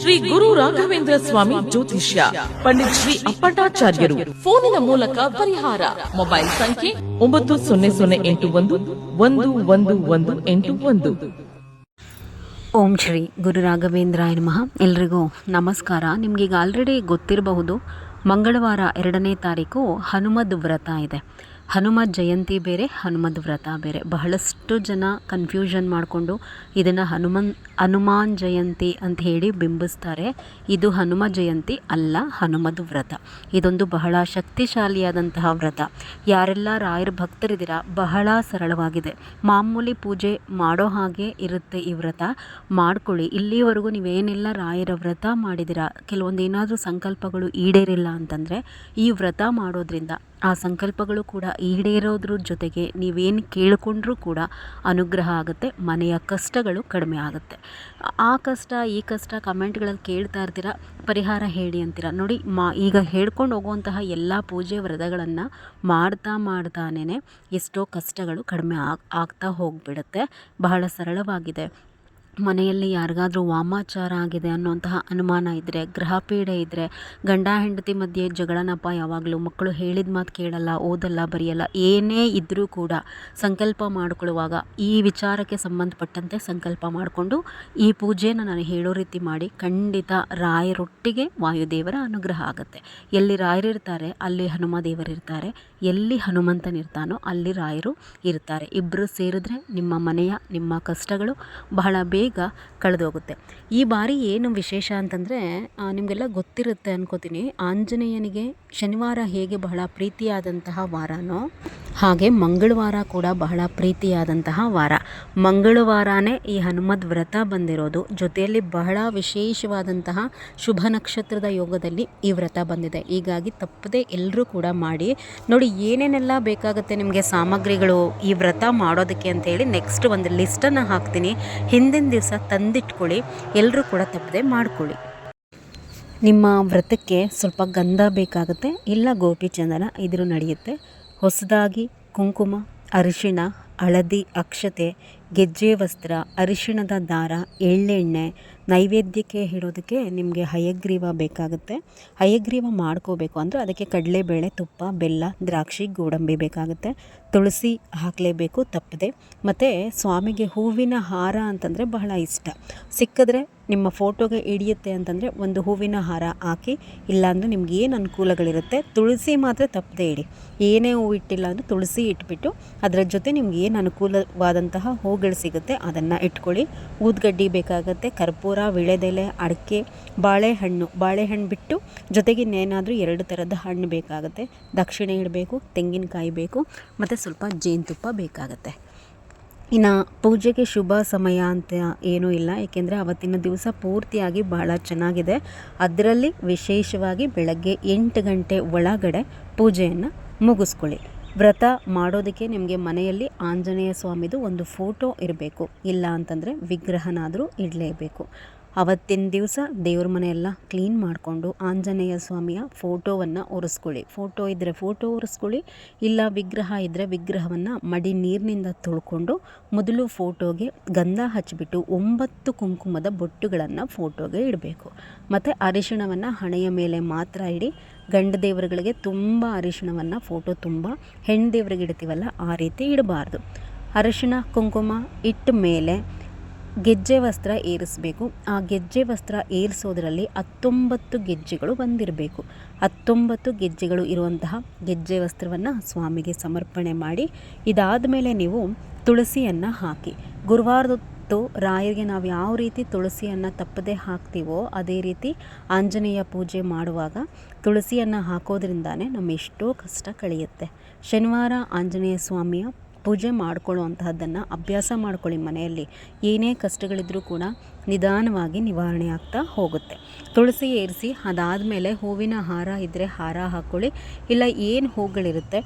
ಶ್ರೀ ಗುರು ರಾಘವೇಂದ್ರ ಸ್ವಾಮಿ ಜ್ಯೋತಿಷ್ಯ ಪಂಡಿತ್ ಶ್ರೀ ಅಪ್ಪಟಾಚಾರ್ಯರು ಫೋನಿನ ಮೂಲಕ ಪರಿಹಾರ. ಮೊಬೈಲ್ ಸಂಖ್ಯೆ ಒಂಬತ್ತು ಸೊನ್ನೆ ಸೊನ್ನೆ ಎಂಟು ಒಂದು ಒಂದು ಒಂದು ಒಂದು ಎಂಟು ಒಂದು. ಓಂ ಶ್ರೀ ಗುರು ರಾಘವೇಂದ್ರಾಯ ನಮಃ. ಎಲ್ರಿಗೂ ನಮಸ್ಕಾರ. ನಿಮಗೀಗ ಆಲ್ರೆಡಿ ಗೊತ್ತಿರಬಹುದು ಮಂಗಳವಾರ ಎರಡನೇ ತಾರೀಕು ಹನುಮದ್ ವ್ರತ ಇದೆ. ಹನುಮತ್ ಜಯಂತಿ ಬೇರೆ, ಹನುಮದ್ ವ್ರತ ಬೇರೆ. ಬಹಳಷ್ಟು ಜನ ಕನ್ಫ್ಯೂಷನ್ ಮಾಡಿಕೊಂಡು ಇದನ್ನು ಹನುಮನ್, ಹನುಮಾನ್ ಜಯಂತಿ ಅಂತ ಹೇಳಿ ಬಿಂಬಿಸ್ತಾರೆ. ಇದು ಹನುಮ ಜಯಂತಿ ಅಲ್ಲ, ಹನುಮದ್ ವ್ರತ. ಇದೊಂದು ಬಹಳ ಶಕ್ತಿಶಾಲಿಯಾದಂತಹ ವ್ರತ. ಯಾರೆಲ್ಲ ರಾಯರ ಭಕ್ತರಿದ್ದೀರಾ, ಬಹಳ ಸರಳವಾಗಿದೆ. ಮಾಮೂಲಿ ಪೂಜೆ ಮಾಡೋ ಹಾಗೆ ಇರುತ್ತೆ ಈ ವ್ರತ. ಮಾಡ್ಕೊಳ್ಳಿ. ಇಲ್ಲಿವರೆಗೂ ನೀವೇನೆಲ್ಲ ರಾಯರ ವ್ರತ ಮಾಡಿದಿರಾ ಕೆಲವೊಂದು ಏನಾದರೂ ಸಂಕಲ್ಪಗಳು ಈಡೇರಿಲ್ಲ ಅಂತಂದರೆ ಈ ವ್ರತ ಮಾಡೋದ್ರಿಂದ ಆ ಸಂಕಲ್ಪಗಳು ಕೂಡ ಈಡೇರೋದ್ರ ಜೊತೆಗೆ ನೀವೇನು ಕೇಳಿಕೊಂಡ್ರೂ ಕೂಡ ಅನುಗ್ರಹ ಆಗುತ್ತೆ, ಮನೆಯ ಕಷ್ಟಗಳು ಕಡಿಮೆ ಆಗುತ್ತೆ. ಆ ಕಷ್ಟ, ಈ ಕಷ್ಟ ಕಮೆಂಟ್ಗಳಲ್ಲಿ ಕೇಳ್ತಾ ಇರ್ತೀರ, ಪರಿಹಾರ ಹೇಳಿ ಅಂತೀರ? ನೋಡಿ, ಮಾ, ಈಗ ಹೇಳ್ಕೊಂಡು ಹೋಗುವಂತಹ ಎಲ್ಲ ಪೂಜೆ ವ್ರತಗಳನ್ನು ಮಾಡ್ತಾ ಮಾಡ್ತಾನೇ ಎಷ್ಟೋ ಕಷ್ಟಗಳು ಕಡಿಮೆ ಆಗ್, ಆಗ್ತಾ ಹೋಗಿಬಿಡುತ್ತೆ. ಬಹಳ ಸರಳವಾಗಿದೆ. ಮನೆಯಲ್ಲಿ ಯಾರಿಗಾದರೂ ವಾಮಾಚಾರ ಆಗಿದೆ ಅನ್ನುವಂತಹ ಅನುಮಾನ ಇದ್ದರೆ ಗ್ರಹಪೀಡೆ ಇದ್ದರೆ ಗಂಡ ಹೆಂಡತಿ ಮಧ್ಯೆ ಜಗಳನಪ್ಪ ಯಾವಾಗಲೂ ಮಕ್ಕಳು ಹೇಳಿದ ಮಾತು ಕೇಳಲ್ಲ, ಓದಲ್ಲ, ಬರೆಯಲ್ಲ, ಏನೇ ಇದ್ದರೂ ಕೂಡ ಸಂಕಲ್ಪ ಮಾಡಿಕೊಳ್ಳುವಾಗ ಈ ವಿಚಾರಕ್ಕೆ ಸಂಬಂಧಪಟ್ಟಂತೆ ಸಂಕಲ್ಪ ಮಾಡಿಕೊಂಡು ಈ ಪೂಜೆನ ನಾನು ಹೇಳೋ ರೀತಿ ಮಾಡಿ ಖಂಡಿತ ರಾಯರೊಟ್ಟಿಗೆ ವಾಯುದೇವರ ಅನುಗ್ರಹ ಆಗುತ್ತೆ. ಎಲ್ಲಿ ರಾಯರಿರ್ತಾರೆ, ಅಲ್ಲಿ ಹನುಮ ದೇವರಿರ್ತಾರೆ ಎಲ್ಲಿ ಹನುಮಂತನಿರ್ತಾನೋ ಅಲ್ಲಿ ರಾಯರು ಇರ್ತಾರೆ. ಇಬ್ಬರು ಸೇರಿದ್ರೆ ನಿಮ್ಮ ಮನೆಯ, ನಿಮ್ಮ ಕಷ್ಟಗಳು ಬಹಳ ಬೇಗ ಕಳೆದೋಗುತ್ತೆ. ಈ ಬಾರಿ ಏನು ವಿಶೇಷ ಅಂತಂದರೆ ನಿಮಗೆಲ್ಲ ಗೊತ್ತಿರುತ್ತೆ ಅನ್ಕೋತೀನಿ. ಆಂಜನೇಯನಿಗೆ ಶನಿವಾರ ಹೇಗೆ ಬಹಳ ಪ್ರೀತಿಯಾದಂತಹ ವಾರನೋ, ಹಾಗೆ ಮಂಗಳವಾರ ಕೂಡ ಬಹಳ ಪ್ರೀತಿಯಾದಂತಹ ವಾರ. ಮಂಗಳವಾರನೇ ಈ ಹನುಮದ್ ವ್ರತ ಬಂದಿರೋದು. ಜೊತೆಯಲ್ಲಿ ಬಹಳ ವಿಶೇಷವಾದಂತಹ ಶುಭ ನಕ್ಷತ್ರದ ಯೋಗದಲ್ಲಿ ಈ ವ್ರತ ಬಂದಿದೆ. ಹೀಗಾಗಿ ತಪ್ಪದೆ ಎಲ್ಲರೂ ಕೂಡ ಮಾಡಿ ನೋಡಿ ಏನೇನೆಲ್ಲ ಬೇಕಾಗುತ್ತೆ ನಿಮಗೆ ಸಾಮಗ್ರಿಗಳು ಈ ವ್ರತ ಮಾಡೋದಕ್ಕೆ ಅಂತೇಳಿ ನೆಕ್ಸ್ಟ್ ಒಂದು ಲಿಸ್ಟನ್ನು ಹಾಕ್ತೀನಿ. ಹಿಂದಿನ ದಿವಸ ತಂದಿಟ್ಕೊಳ್ಳಿ. ಎಲ್ಲರೂ ಕೂಡ ತಪ್ಪದೆ ಮಾಡ್ಕೊಳ್ಳಿ. ನಿಮ್ಮ ವ್ರತಕ್ಕೆ ಸ್ವಲ್ಪ ಗಂಧ ಬೇಕಾಗುತ್ತೆ, ಇಲ್ಲ ಗೋಪಿ ಚಂದನ ಇದ್ರೂ ನಡೆಯುತ್ತೆ. ಹೊಸದಾಗಿ ಕುಂಕುಮ, ಅರಿಶಿಣ, ಹಳದಿ, ಅಕ್ಷತೆ ಗೆಜ್ಜೆ ವಸ್ತ್ರ, ಅರಿಶಿಣದ ದಾರ, ಎಳ್ಳೆಣ್ಣೆ ನೈವೇದ್ಯಕ್ಕೆ ಇಡೋದಕ್ಕೆ ನಿಮಗೆ ಹಯಗ್ರೀವ ಬೇಕಾಗುತ್ತೆ. ಹಯಗ್ರೀವ ಮಾಡ್ಕೋಬೇಕು ಅಂದರೆ ಅದಕ್ಕೆ ಕಡಲೆಬೇಳೆ, ತುಪ್ಪ, ಬೆಲ್ಲ, ದ್ರಾಕ್ಷಿ, ಗೋಡಂಬಿ ಬೇಕಾಗುತ್ತೆ. ತುಳಸಿ ಹಾಕಲೇಬೇಕು ತಪ್ಪದೆ. ಮತ್ತು ಸ್ವಾಮಿಗೆ ಹೂವಿನ ಹಾರ ಅಂತಂದರೆ ಬಹಳ ಇಷ್ಟ. ಸಿಕ್ಕಿದ್ರೆ ನಿಮ್ಮ ಫೋಟೋಗೆ ಹಿಡಿಯುತ್ತೆ ಅಂತಂದರೆ ಒಂದು ಹೂವಿನ ಹಾರ ಹಾಕಿ, ಇಲ್ಲಾಂದರೆ ನಿಮ್ಗೆ ಏನು ಅನುಕೂಲಗಳಿರುತ್ತೆ ತುಳಸಿ ಮಾತ್ರ ತಪ್ಪದೆ ಇಡಿ. ಏನೇ ಹೂ ಇಟ್ಟಿಲ್ಲ ಅಂದರೆ ತುಳಸಿ ಇಟ್ಬಿಟ್ಟು ಅದರ ಜೊತೆ ನಿಮ್ಗೆ ಏನು ಅನುಕೂಲವಾದಂತಹ ಹೂಗಳು ಸಿಗುತ್ತೆ, ಅದನ್ನು ಇಟ್ಕೊಳ್ಳಿ. ಊದ್ಗಡ್ಡಿ ಬೇಕಾಗುತ್ತೆ, ಕರ್ಪೂರ, ವಿಳೆದೆಲೆ, ಅಡಿಕೆ, ಬಾಳೆಹಣ್ಣು. ಬಾಳೆಹಣ್ಣು ಬಿಟ್ಟು ಜೊತೆಗೆ ಇನ್ನೇನಾದರೂ ಎರಡು ಥರದ ಹಣ್ಣು ಬೇಕಾಗುತ್ತೆ. ದಕ್ಷಿಣೆ ಇಡಬೇಕು, ತೆಂಗಿನಕಾಯಿ ಬೇಕು, ಮತ್ತು ಸ್ವಲ್ಪ ಜೇನುತುಪ್ಪ ಬೇಕಾಗುತ್ತೆ. ಇನ್ನು ಪೂಜೆಗೆ ಶುಭ ಸಮಯ ಅಂತ ಏನೂ ಇಲ್ಲ, ಏಕೆಂದರೆ ಅವತ್ತಿನ ದಿವಸ ಪೂರ್ತಿಯಾಗಿ ಬಹಳ ಚೆನ್ನಾಗಿದೆ. ಅದರಲ್ಲಿ ವಿಶೇಷವಾಗಿ ಬೆಳಗ್ಗೆ ಎಂಟು ಗಂಟೆ ಒಳಗಡೆ ಪೂಜೆಯನ್ನು ಮುಗಿಸ್ಕೊಳ್ಳಿ. ವ್ರತ ಮಾಡೋದಕ್ಕೆ ನಿಮಗೆ ಮನೆಯಲ್ಲಿ ಆಂಜನೇಯ ಸ್ವಾಮಿದು ಒಂದು ಫೋಟೋ ಇರಬೇಕು. ಇಲ್ಲ ಅಂತಂದರೆ ವಿಗ್ರಹನಾದರೂ ಇಡಲೇಬೇಕು. ಅವತ್ತಿನ ದಿವಸ ದೇವ್ರ ಮನೆಯೆಲ್ಲ ಕ್ಲೀನ್ ಮಾಡಿಕೊಂಡು ಆಂಜನೇಯ ಸ್ವಾಮಿಯ ಫೋಟೋವನ್ನು ಒರೆಸ್ಕೊಳ್ಳಿ. ಫೋಟೋ ಇದ್ದರೆ ಫೋಟೋ ಒರೆಸ್ಕೊಳ್ಳಿ, ಇಲ್ಲ ವಿಗ್ರಹ ಇದ್ದರೆ ವಿಗ್ರಹವನ್ನು ಮಡಿ ನೀರಿನಿಂದ ತೊಳ್ಕೊಂಡು ಮೊದಲು ಫೋಟೋಗೆ ಗಂಧ ಹಚ್ಚಿಬಿಟ್ಟು ಒಂಬತ್ತು ಕುಂಕುಮದ ಬೊಟ್ಟುಗಳನ್ನು ಫೋಟೋಗೆ ಇಡಬೇಕು. ಮತ್ತು ಅರಿಶಿಣವನ್ನು ಹಣೆಯ ಮೇಲೆ ಮಾತ್ರ ಇಡಿ ಗಂಡ ದೇವರುಗಳಿಗೆ ತುಂಬ ಅರಿಶಿಣವನ್ನು ಫೋಟೋ ತುಂಬ ಹೆಣ್ಣು ದೇವ್ರಿಗೆ ಇಡ್ತೀವಲ್ಲ, ಆ ರೀತಿ ಇಡಬಾರ್ದು. ಅರಿಶಿಣ, ಕುಂಕುಮ ಇಟ್ಟ ಮೇಲೆ ಗೆಜ್ಜೆ ವಸ್ತ್ರ ಏರಿಸಬೇಕು. ಆ ಗೆಜ್ಜೆ ವಸ್ತ್ರ ಏರಿಸೋದ್ರಲ್ಲಿ ಹತ್ತೊಂಬತ್ತು ಗೆಜ್ಜೆಗಳು ಬಂದಿರಬೇಕು. ಹತ್ತೊಂಬತ್ತು ಗೆಜ್ಜೆಗಳು ಇರುವಂತಹ ಗೆಜ್ಜೆ ವಸ್ತ್ರವನ್ನು ಸ್ವಾಮಿಗೆ ಸಮರ್ಪಣೆ ಮಾಡಿ ಇದಾದ ಮೇಲೆ ನೀವು ತುಳಸಿಯನ್ನು ಹಾಕಿ. ಗುರುವಾರದೊತ್ತು ರಾಯರಿಗೆ ನಾವು ಯಾವ ರೀತಿ ತುಳಸಿಯನ್ನು ತಪ್ಪದೆ ಹಾಕ್ತೀವೋ ಅದೇ ರೀತಿ ಆಂಜನೇಯ ಪೂಜೆ ಮಾಡುವಾಗ ತುಳಸಿಯನ್ನು ಹಾಕೋದ್ರಿಂದಾನೇ ನಮ್ಮ ಎಷ್ಟೋ ಕಷ್ಟ ಕಳೆಯುತ್ತೆ. ಶನಿವಾರ ಆಂಜನೇಯ ಸ್ವಾಮಿಯ ಪೂಜೆ ಮಾಡ್ಕೊಳ್ಳುವಂತಹದ್ದನ್ನು ಅಭ್ಯಾಸ ಮಾಡ್ಕೊಳ್ಳಿ ಮನೆಯಲ್ಲಿ. ಏನೇ ಕಷ್ಟಗಳಿದ್ರೂ ಕೂಡ ನಿಧಾನವಾಗಿ ನಿವಾರಣೆ ಆಗ್ತಾ ಹೋಗುತ್ತೆ. ತುಳಸಿ ಏರಿಸಿ ಅದಾದಮೇಲೆ ಹೂವಿನ ಹಾರ ಇದ್ದರೆ ಹಾರ ಹಾಕ್ಕೊಳ್ಳಿ ಇಲ್ಲ ಏನು ಹೂಗಳಿರುತ್ತೆ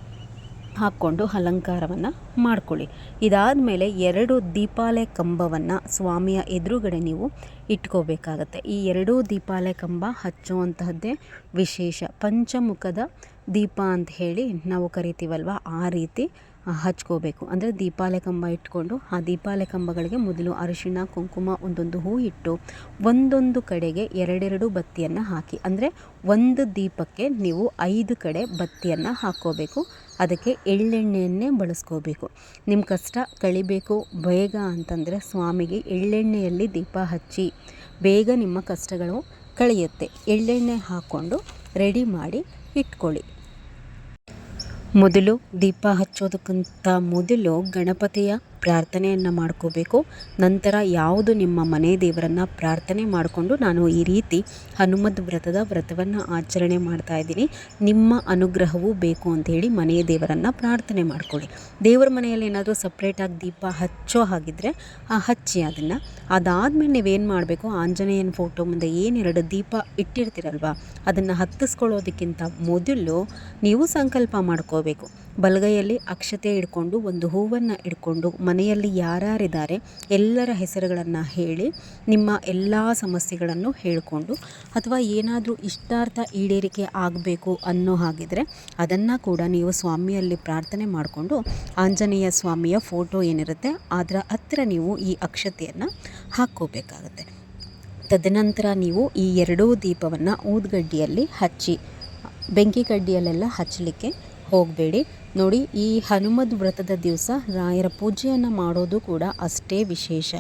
ಹಾಕ್ಕೊಂಡು ಅಲಂಕಾರವನ್ನು ಮಾಡ್ಕೊಳ್ಳಿ. ಇದಾದ ಮೇಲೆ ಎರಡು ದೀಪಾಲೆ ಕಂಬವನ್ನು ಸ್ವಾಮಿಯ ಎದುರುಗಡೆ ನೀವು ಇಟ್ಕೋಬೇಕಾಗತ್ತೆ. ಈ ಎರಡೂ ದೀಪಾಲೆ ಕಂಬ ಹಚ್ಚುವಂತಹದ್ದೇ ವಿಶೇಷ. ಪಂಚಮುಖದ ದೀಪ ಅಂತ ಹೇಳಿ ನಾವು ಕರಿತೀವಲ್ವ? ಆ ರೀತಿ ಹಚ್ಕೋಬೇಕು. ಅಂದರೆ ದೀಪಾಲೆ ಕಂಬ ಇಟ್ಕೊಂಡು ಆ ದೀಪಾಲೆ ಕಂಬಗಳಿಗೆ ಮೊದಲು ಅರಿಶಿಣ, ಕುಂಕುಮ, ಒಂದೊಂದು ಹೂ ಇಟ್ಟು ಒಂದೊಂದು ಕಡೆಗೆ ಎರಡೆರಡು ಬತ್ತಿಯನ್ನು ಹಾಕಿ. ಅಂದರೆ ಒಂದು ದೀಪಕ್ಕೆ ನೀವು ಐದು ಕಡೆ ಬತ್ತಿಯನ್ನು ಹಾಕ್ಕೋಬೇಕು. ಅದಕ್ಕೆ ಎಳ್ಳೆಣ್ಣೆಯನ್ನೇ ಬಳಸ್ಕೋಬೇಕು. ನಿಮ್ಮ ಕಷ್ಟ ಕಳಿಬೇಕು. ಬೇಗ ಅಂತಂದರೆ ಸ್ವಾಮಿಗೆ ಎಳ್ಳೆಣ್ಣೆಯಲ್ಲಿ ದೀಪ ಹಚ್ಚಿ ಬೇಗ ನಿಮ್ಮ ಕಷ್ಟಗಳು ಕಳೆಯುತ್ತೆ. ಎಳ್ಳೆಣ್ಣೆ ಹಾಕ್ಕೊಂಡು ರೆಡಿ ಮಾಡಿ ಇಟ್ಕೊಳ್ಳಿ. ಮೊದಲು ದೀಪ ಹಚ್ಚೋದಕ್ಕಿಂತ ಮೊದಲು ಗಣಪತಿಯ ಪ್ರಾರ್ಥನೆಯನ್ನು ಮಾಡ್ಕೋಬೇಕು. ನಂತರ ಯಾವುದು ನಿಮ್ಮ ಮನೆ ದೇವರನ್ನು ಪ್ರಾರ್ಥನೆ ಮಾಡಿಕೊಂಡು ನಾನು ಈ ರೀತಿ ಹನುಮದ್ ವ್ರತದ ವ್ರತವನ್ನು ಆಚರಣೆ ಮಾಡ್ತಾ ಇದ್ದೀನಿ. ನಿಮ್ಮ ಅನುಗ್ರಹವೂ ಬೇಕು ಅಂಥೇಳಿ ಮನೆಯ ದೇವರನ್ನು ಪ್ರಾರ್ಥನೆ ಮಾಡಿಕೊಳ್ಳಿ. ದೇವರ ಮನೆಯಲ್ಲಿ ಏನಾದರೂ ಸಪ್ರೇಟಾಗಿ ದೀಪ ಹಚ್ಚೋ ಹಾಗಿದ್ದರೆ ಆ ಹಚ್ಚಿ ಅದನ್ನು. ಅದಾದಮೇಲೆ ನೀವೇನು ಮಾಡಬೇಕು? ಆಂಜನೇಯನ ಫೋಟೋ ಮುಂದೆ ಏನೆರಡು ದೀಪ ಇಟ್ಟಿರ್ತೀರಲ್ವ? ಅದನ್ನು ಹತ್ತಿಸ್ಕೊಳ್ಳೋದಕ್ಕಿಂತ ಮೊದಲು ನೀವು ಸಂಕಲ್ಪ ಮಾಡ್ಕೋಬೇಕು. ಬಲಗೈಯಲ್ಲಿ ಅಕ್ಷತೆ ಇಡ್ಕೊಂಡು ಒಂದು ಹೂವನ್ನು ಇಡ್ಕೊಂಡು ಮನೆಯಲ್ಲಿ ಯಾರ್ಯಾರಿದ್ದಾರೆ ಎಲ್ಲರ ಹೆಸರುಗಳನ್ನು ಹೇಳಿ ನಿಮ್ಮ ಎಲ್ಲ ಸಮಸ್ಯೆಗಳನ್ನು ಹೇಳಿಕೊಂಡು ಅಥವಾ ಏನಾದರೂ ಇಷ್ಟಾರ್ಥ ಈಡೇರಿಕೆ ಆಗಬೇಕು ಅನ್ನೋ ಹಾಗಿದ್ರೆ ಅದನ್ನು ಕೂಡ ನೀವು ಸ್ವಾಮಿಯಲ್ಲಿ ಪ್ರಾರ್ಥನೆ ಮಾಡಿಕೊಂಡು ಆಂಜನೇಯ ಸ್ವಾಮಿಯ ಫೋಟೋ ಏನಿರುತ್ತೆ ಅದರ ಹತ್ತಿರ ನೀವು ಈ ಅಕ್ಷತೆಯನ್ನು ಹಾಕ್ಕೋಬೇಕಾಗತ್ತೆ. ತದನಂತರ ನೀವು ಈ ಎರಡೂ ದೀಪವನ್ನು ಊದ್ಗಡ್ಡಿಯಲ್ಲಿ ಹಚ್ಚಿ, ಬೆಂಕಿ ಕಡ್ಡಿಯಲ್ಲೆಲ್ಲ ಹಚ್ಚಲಿಕ್ಕೆ ಹೋಗಬೇಡಿ. ನೋಡಿ, ಈ ಹನುಮದ್ ವ್ರತದ ದಿವಸ ರಾಯರ ಪೂಜೆಯನ್ನು ಮಾಡೋದು ಕೂಡ ಅಷ್ಟೇ ವಿಶೇಷ.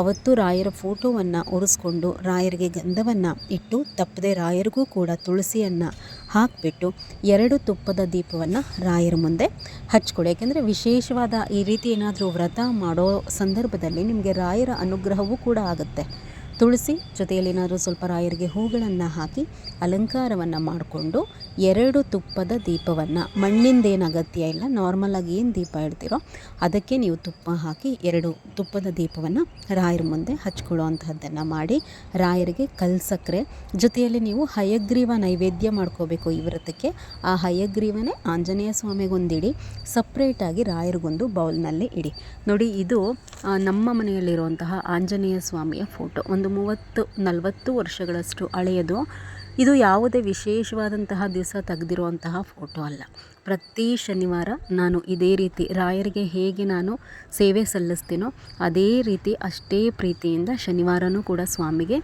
ಅವತ್ತು ರಾಯರ ಫೋಟೋವನ್ನು ಉರಿಸ್ಕೊಂಡು ರಾಯರಿಗೆ ಗಂಧವನ್ನು ಇಟ್ಟು, ತಪ್ಪದೆ ರಾಯರಿಗೂ ಕೂಡ ತುಳಸಿಯನ್ನು ಹಾಕಿಬಿಟ್ಟು ಎರಡು ತುಪ್ಪದ ದೀಪವನ್ನು ರಾಯರ ಮುಂದೆ ಹಚ್ಕೊಳ್ಳಿ ಯಾಕೆಂದರೆ ವಿಶೇಷವಾದ ಈ ರೀತಿ ಏನಾದರೂ ವ್ರತ ಮಾಡೋ ಸಂದರ್ಭದಲ್ಲಿ ನಿಮಗೆ ರಾಯರ ಅನುಗ್ರಹವೂ ಕೂಡ ಆಗುತ್ತೆ. ತುಳಸಿ ಜೊತೆಯಲ್ಲಿ ಏನಾದರೂ ಸ್ವಲ್ಪ ರಾಯರಿಗೆ ಹೂಗಳನ್ನು ಹಾಕಿ ಅಲಂಕಾರವನ್ನು ಮಾಡಿಕೊಂಡು ಎರಡು ತುಪ್ಪದ ದೀಪವನ್ನು ಮಣ್ಣಿಂದೇನು ಅಗತ್ಯ ಇಲ್ಲ ನಾರ್ಮಲಾಗಿ ಏನು ದೀಪ ಇಡ್ತೀರೋ ಅದಕ್ಕೆ ನೀವು ತುಪ್ಪ ಹಾಕಿ ಎರಡು ತುಪ್ಪದ ದೀಪವನ್ನು ರಾಯರ ಮುಂದೆ ಹಚ್ಕೊಳ್ಳೋ ಅಂಥದ್ದನ್ನು ಮಾಡಿ ರಾಯರಿಗೆ ಕಲ್ಸಕ್ರೆ. ಜೊತೆಯಲ್ಲಿ ನೀವು ಹಯಗ್ರೀವ ನೈವೇದ್ಯ ಮಾಡ್ಕೋಬೇಕು ಈ ವ್ರತಕ್ಕೆ. ಆ ಹಯಗ್ರೀವನೇ ಆಂಜನೇಯ ಸ್ವಾಮಿಗೊಂದಿಡಿ ಸಪ್ರೇಟಾಗಿ ರಾಯರಿಗೊಂದು ಬೌಲ್ನಲ್ಲಿ ಇಡಿ. ನೋಡಿ, ಇದು ನಮ್ಮ ಮನೆಯಲ್ಲಿರುವಂತಹ ಆಂಜನೇಯ ಸ್ವಾಮಿಯ ಫೋಟೋ ಒಂದು ಮೂವತ್ತು, ನಲವತ್ತು ವರ್ಷಗಳಷ್ಟು ಹಳೆಯದು ಇದು ಯಾವುದೇ ವಿಶೇಷವಾದಂತಹ ದಿವಸ ತೆಗೆದಿರುವಂತಹ ಫೋಟೋ ಅಲ್ಲ. ಪ್ರತಿ ಶನಿವಾರ ನಾನು ಇದೇ ರೀತಿ ರಾಯರಿಗೆ ಹೇಗೆ ನಾನು ಸೇವೆ ಸಲ್ಲಿಸ್ತೀನೋ ಅದೇ ರೀತಿ ಅಷ್ಟೇ ಪ್ರೀತಿಯಿಂದ ಶನಿವಾರನೂ ಕೂಡ ಸ್ವಾಮಿಗೆ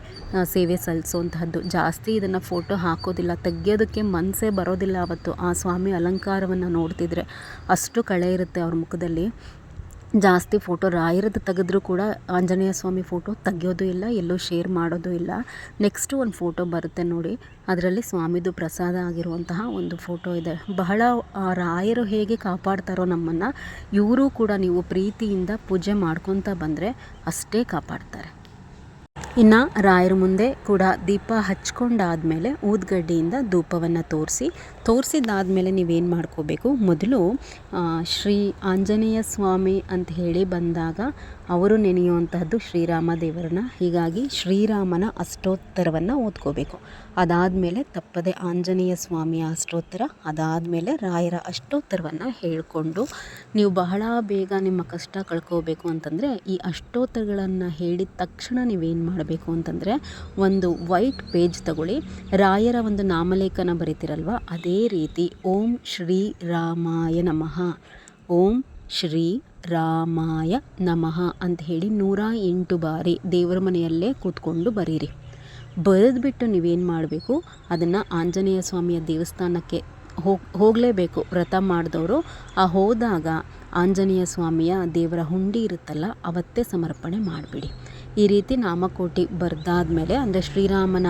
ಸೇವೆ ಸಲ್ಲಿಸುವಂತಹದ್ದು. ಜಾಸ್ತಿ ಇದನ್ನು ಫೋಟೋ ಹಾಕೋದಿಲ್ಲ, ತೆಗೆಯೋದಕ್ಕೆ ಮನಸ್ಸೇ ಬರೋದಿಲ್ಲ ಅವತ್ತು. ಆ ಸ್ವಾಮಿ ಅಲಂಕಾರವನ್ನು ನೋಡ್ತಿದ್ರೆ ಅಷ್ಟು ಕಳೆ ಇರುತ್ತೆ ಅವ್ರ ಮುಖದಲ್ಲಿ. ಜಾಸ್ತಿ ಫೋಟೋ ರಾಯರದ್ದು ತೆಗೆದ್ರೂ ಕೂಡ ಆಂಜನೇಯ ಸ್ವಾಮಿ ಫೋಟೋ ತೆಗಿಯೋದು ಇಲ್ಲ, ಎಲ್ಲೂ ಶೇರ್ ಮಾಡೋದು ಇಲ್ಲ. ನೆಕ್ಸ್ಟು ಒಂದು ಫೋಟೋ ಬರುತ್ತೆ ನೋಡಿ, ಅದರಲ್ಲಿ ಸ್ವಾಮಿದು ಪ್ರಸಾದ ಆಗಿರುವಂತಹ ಒಂದು ಫೋಟೋ ಇದೆ. ಬಹಳ ರಾಯರು ಹೇಗೆ ಕಾಪಾಡ್ತಾರೋ ನಮ್ಮನ್ನು, ಇವರು ಕೂಡ ನೀವು ಪ್ರೀತಿಯಿಂದ ಪೂಜೆ ಮಾಡ್ಕೊತ ಬಂದರೆ ಅಷ್ಟೇ ಕಾಪಾಡ್ತಾರೆ. ಇನ್ನು ರಾಯರ ಮುಂದೆ ಕೂಡ ದೀಪ ಹಚ್ಕೊಂಡಾದಮೇಲೆ ಊದ್ಗಡ್ಡಿಯಿಂದ ಧೂಪವನ್ನು ತೋರಿಸಿ ತೋರಿಸಿದಾದ್ಮೇಲೆ ನೀವೇನು ಮಾಡ್ಕೋಬೇಕು? ಮೊದಲು ಶ್ರೀ ಆಂಜನೇಯ ಸ್ವಾಮಿ ಅಂತ ಹೇಳಿ ಬಂದಾಗ ಅವರು ನೆನೆಯುವಂತಹದ್ದು ಶ್ರೀರಾಮ ದೇವರನ್ನ, ಹೀಗಾಗಿ ಶ್ರೀರಾಮನ ಅಷ್ಟೋತ್ತರವನ್ನು ಓದ್ಕೋಬೇಕು. ಅದಾದಮೇಲೆ ತಪ್ಪದೆ ಆಂಜನೇಯ ಸ್ವಾಮಿಯ ಅಷ್ಟೋತ್ತರ, ಅದಾದಮೇಲೆ ರಾಯರ ಅಷ್ಟೋತ್ತರವನ್ನು ಹೇಳಿಕೊಂಡು ನೀವು ಬಹಳ ಬೇಗ ನಿಮ್ಮ ಕಷ್ಟ ಕಳ್ಕೋಬೇಕು ಅಂತಂದರೆ ಈ ಅಷ್ಟೋತ್ತರಗಳನ್ನು ಹೇಳಿದ ತಕ್ಷಣ ನೀವೇನು ಮಾಡಬೇಕು? ಅಂತಂದರೆ ಒಂದು ವೈಟ್ ಪೇಜ್ ತಗೊಳ್ಳಿ. ರಾಯರ ಒಂದು ನಾಮಲೇಖನ ಬರೀತಿರಲ್ವ? ಅದೇ ರೀತಿ ಓಂ ಶ್ರೀ ರಾಮಾಯ ನಮಃ. ಓಂ ಶ್ರೀ ರಾಮಾಯ ನಮಃ ಅಂತ ಹೇಳಿ ನೂರ ಎಂಟು ಬಾರಿ ದೇವರ ಮನೆಯಲ್ಲೇ ಕೂತ್ಕೊಂಡು ಬರೀರಿ. ಬರೆದ್ಬಿಟ್ಟು ನೀವೇನು ಮಾಡಬೇಕು? ಅದನ್ನು ಆಂಜನೇಯ ಸ್ವಾಮಿಯ ದೇವಸ್ಥಾನಕ್ಕೆ ಹೋಗ್, ಹೋಗಲೇಬೇಕು. ವ್ರತ ಮಾಡಿದವರು. ಆ ಹೋದಾಗ ಆಂಜನೇಯ ಸ್ವಾಮಿಯ ದೇವರ ಹುಂಡಿ ಇರುತ್ತಲ್ಲ, ಅವತ್ತೇ ಸಮರ್ಪಣೆ ಮಾಡಿಬಿಡಿ. ಈ ರೀತಿ ನಾಮಕೋಟಿ ಬರೆದಾದ್ಮೇಲೆ ಅಂದರೆ ಶ್ರೀರಾಮನ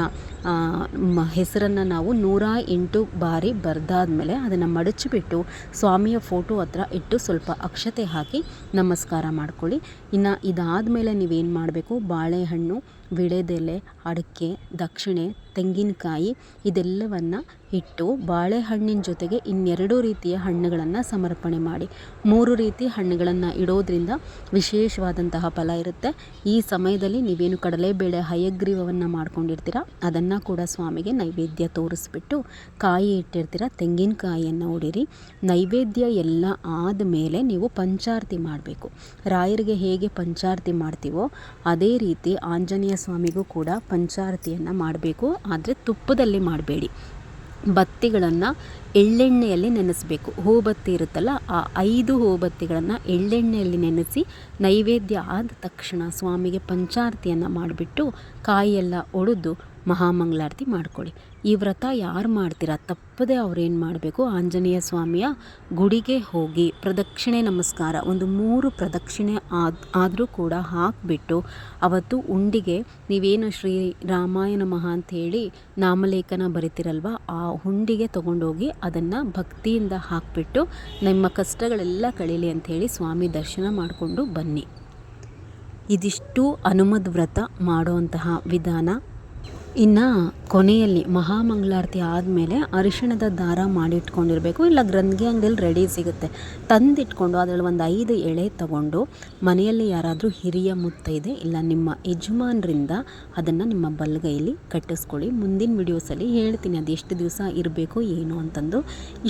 ಹೆಸರನ್ನು ನಾವು ನೂರ ಎಂಟು ಬಾರಿ ಬರೆದಾದ್ಮೇಲೆ ಅದನ್ನು ಮಡಚಿಬಿಟ್ಟು ಸ್ವಾಮಿಯ ಫೋಟೋ ಹತ್ರ ಇಟ್ಟು ಸ್ವಲ್ಪ ಅಕ್ಷತೆ ಹಾಕಿ ನಮಸ್ಕಾರ ಮಾಡ್ಕೊಳ್ಳಿ. ಇನ್ನು ಇದಾದಮೇಲೆ ನೀವೇನು ಮಾಡಬೇಕು? ಬಾಳೆಹಣ್ಣು, ವಿಳೆದೆಲೆ, ಅಡಿಕೆ, ದಕ್ಷಿಣೆ, ತೆಂಗಿನಕಾಯಿ, ಇದೆಲ್ಲವನ್ನು ಇಟ್ಟು ಬಾಳೆಹಣ್ಣಿನ ಜೊತೆಗೆ ಇನ್ನೆರಡು ರೀತಿಯ ಹಣ್ಣುಗಳನ್ನು ಸಮರ್ಪಣೆ ಮಾಡಿ. ಮೂರು ರೀತಿ ಹಣ್ಣುಗಳನ್ನು ಇಡೋದ್ರಿಂದ ವಿಶೇಷವಾದಂತಹ ಫಲ ಇರುತ್ತೆ. ಈ ಸಮಯದಲ್ಲಿ ನೀವೇನು ಕಡಲೆಬೇಳೆ ಹಯಗ್ರೀವವನ್ನು ಮಾಡ್ಕೊಂಡಿರ್ತೀರ? ಅದನ್ನು ಕೂಡ ಸ್ವಾಮಿಗೆ ನೈವೇದ್ಯ ತೋರಿಸ್ಬಿಟ್ಟು ಕಾಯಿ ಇಟ್ಟಿರ್ತೀರ? ತೆಂಗಿನಕಾಯಿಯನ್ನು ಹೊಡಿರಿ ನೈವೇದ್ಯ ಎಲ್ಲ ಆದಮೇಲೆ ನೀವು ಪಂಚಾರತಿ ಮಾಡಬೇಕು. ರಾಯರಿಗೆ ಹೇಗೆ ಪಂಚಾರತಿ ಮಾಡ್ತೀವೋ ಅದೇ ರೀತಿ ಆಂಜನೇಯ ಸ್ವಾಮಿಗೂ ಕೂಡ ಪಂಚಾರತಿಯನ್ನು ಮಾಡಬೇಕು. ಆದರೆ ತುಪ್ಪದಲ್ಲಿ ಮಾಡಬೇಡಿ. ಬತ್ತಿಗಳನ್ನು ಎಳ್ಳೆಣ್ಣೆಯಲ್ಲಿ ನೆನೆಸಬೇಕು. ಹೂಬತ್ತಿ ಇರುತ್ತಲ್ಲ, ಆ ಐದು ಹೂಬತ್ತಿಗಳನ್ನು ಎಳ್ಳೆಣ್ಣೆಯಲ್ಲಿ ನೆನೆಸಿ ನೈವೇದ್ಯ ಆದ ತಕ್ಷಣ ಸ್ವಾಮಿಗೆ ಪಂಚಾರತಿಯನ್ನು ಮಾಡಿಬಿಟ್ಟು ಕಾಯಿಯೆಲ್ಲ ಒಡೆದು ಮಹಾಮಂಗಳಾರತಿ ಮಾಡ್ಕೊಳ್ಳಿ. ಈ ವ್ರತ ಯಾರು ಮಾಡ್ತೀರಾ? ತಪ್ಪದೆ ಅವ್ರೇನು ಮಾಡಬೇಕು? ಆಂಜನೇಯ ಸ್ವಾಮಿಯ ಗುಡಿಗೆ ಹೋಗಿ ಪ್ರದಕ್ಷಿಣೆ ನಮಸ್ಕಾರ. ಒಂದು ಮೂರು ಪ್ರದಕ್ಷಿಣೆ ಆದ, ಆದರೂ ಕೂಡ ಹಾಕಿಬಿಟ್ಟು ಅವತ್ತು ಉಂಡಿಗೆ ನೀವೇನು ಶ್ರೀ ರಾಮಾಯಣ ಮಹಾ ಅಂಥೇಳಿ ನಾಮಲೇಖನ ಬರಿತೀರಲ್ವ? ಆ ಹುಂಡಿಗೆ ತೊಗೊಂಡೋಗಿ ಅದನ್ನು ಭಕ್ತಿಯಿಂದ ಹಾಕಿಬಿಟ್ಟು ನಿಮ್ಮ ಕಷ್ಟಗಳೆಲ್ಲ ಕಳೀಲಿ ಅಂಥೇಳಿ ಸ್ವಾಮಿ ದರ್ಶನ ಮಾಡಿಕೊಂಡು ಬನ್ನಿ. ಇದಿಷ್ಟು ಹನುಮದ್ ವ್ರತ ಮಾಡುವಂತಹ ವಿಧಾನ. ಇನ್ನು ಕೊನೆಯಲ್ಲಿ ಮಹಾಮಂಗಳಾರತಿ ಆದಮೇಲೆ ಅರಿಶಿಣದ ದಾರ ಮಾಡಿಟ್ಕೊಂಡಿರಬೇಕು, ಇಲ್ಲ ಗ್ರಂಥಿ ಅಂಗಡಿಯಲ್ಲಿ ರೆಡಿ ಸಿಗುತ್ತೆ. ತಂದಿಟ್ಕೊಂಡು ಅದರಲ್ಲಿ ಒಂದು ಐದು ಎಳೆ ತಗೊಂಡು ಮನೆಯಲ್ಲಿ ಯಾರಾದರೂ ಹಿರಿಯ ಮುತ್ತ ಇದೆ, ಇಲ್ಲ ನಿಮ್ಮ ಯಜಮಾನರಿಂದ ಅದನ್ನು ನಿಮ್ಮ ಬಲ್ಗೈಲಿ ಕಟ್ಟಿಸ್ಕೊಳ್ಳಿ. ಮುಂದಿನ ವಿಡಿಯೋಸಲ್ಲಿ ಹೇಳ್ತೀನಿ ಅದು ಎಷ್ಟು ದಿವಸ ಇರಬೇಕು, ಏನು ಅಂತಂದು.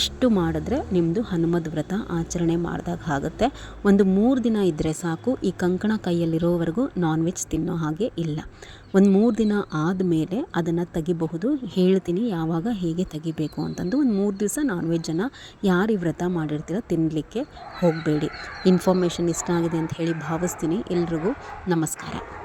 ಇಷ್ಟು ಮಾಡಿದ್ರೆ ನಿಮ್ಮದು ಹನುಮದ್ ವ್ರತ ಆಚರಣೆ ಮಾಡಿದಾಗ ಆಗುತ್ತೆ. ಒಂದು ಮೂರು ದಿನ ಇದ್ದರೆ ಸಾಕು, ಈ ಕಂಕಣ ಕೈಯಲ್ಲಿರೋವರೆಗೂ ನಾನ್ ವೆಜ್ ತಿನ್ನೋ ಹಾಗೆ ಇಲ್ಲ. ಒಂದು ಮೂರು ದಿನ ಆದಮೇಲೆ ಅದನ್ನು ತೆಗಿಬಹುದು. ಹೇಳ್ತೀನಿ ಯಾವಾಗ ಹೇಗೆ ತೆಗಿಬೇಕು ಅಂತಂದು. ಒಂದು ಮೂರು ದಿವಸ ನಾನ್ ವೆಜ್ಜನ್ನು ಯಾರು ಈ ವ್ರತ ಮಾಡಿರ್ತೀರ ತಿನ್ನಲಿಕ್ಕೆ ಹೋಗಬೇಡಿ. ಇನ್ಫಾರ್ಮೇಷನ್ ಇಷ್ಟ ಆಗಿದೆ ಅಂತ ಹೇಳಿ ಭಾವಿಸ್ತೀನಿ ಎಲ್ರಿಗೂ. ನಮಸ್ಕಾರ.